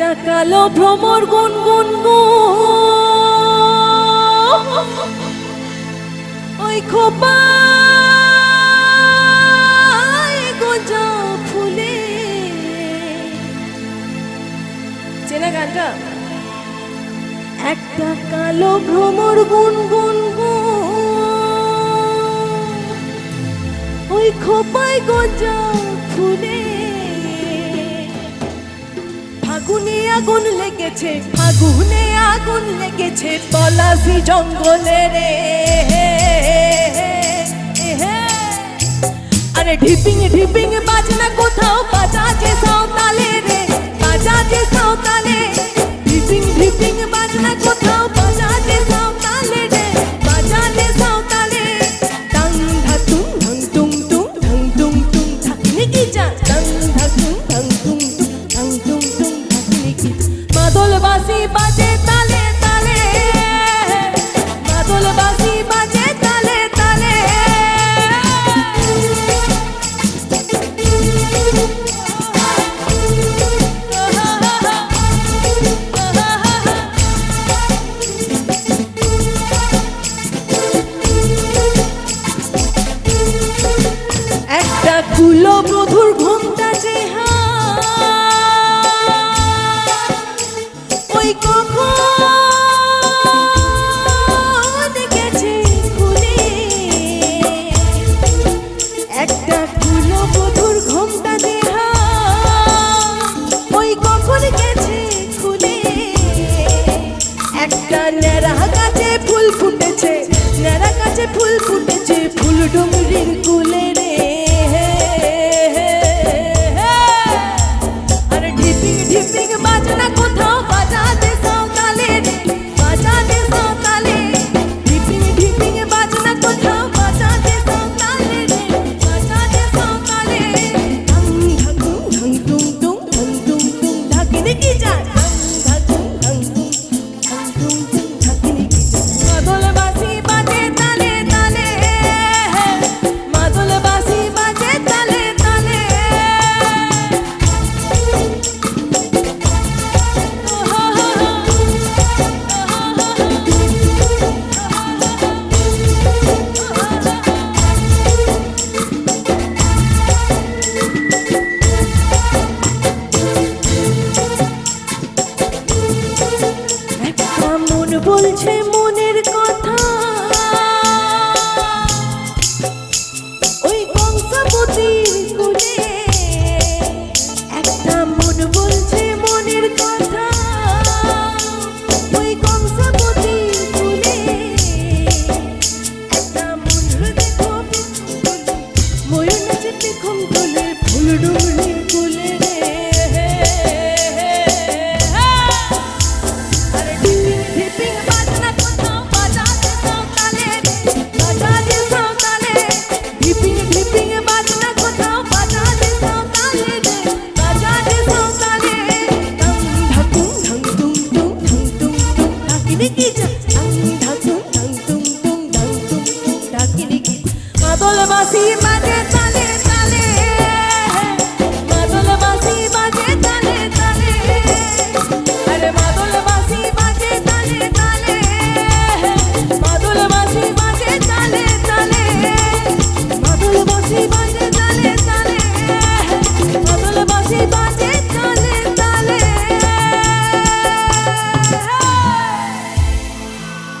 একটা কালো ভ্রমর গুন গুন ওই গোজা ফুলে। চেনা গানটা? একটা কালো ভ্রমর গুন গুন। ওই খোপায় গোজা ফুলে। ফাগুনে আগুন লেগেছে, আগুনে আগুন লেগেছে পলাশি জঙ্গলে রে। আরে ঢিপিং ঢিপিং বাজনা কোথাও বাজাজে সাঁওতালে রে, বাজাজে সাঁওতালে। বাজে তালে তালে। মাদল বাসি বাজে নেড়া গাছে ফুল ফুটেছে গাছে ফুল ফুটেছে ফুল ডুমরির বলছে মনের কথা। ওই কংসাবতীর কোলে একটা মন বলছে মনের কথা। ওই একটা মন তোলে ফুল ডুমরির be my death.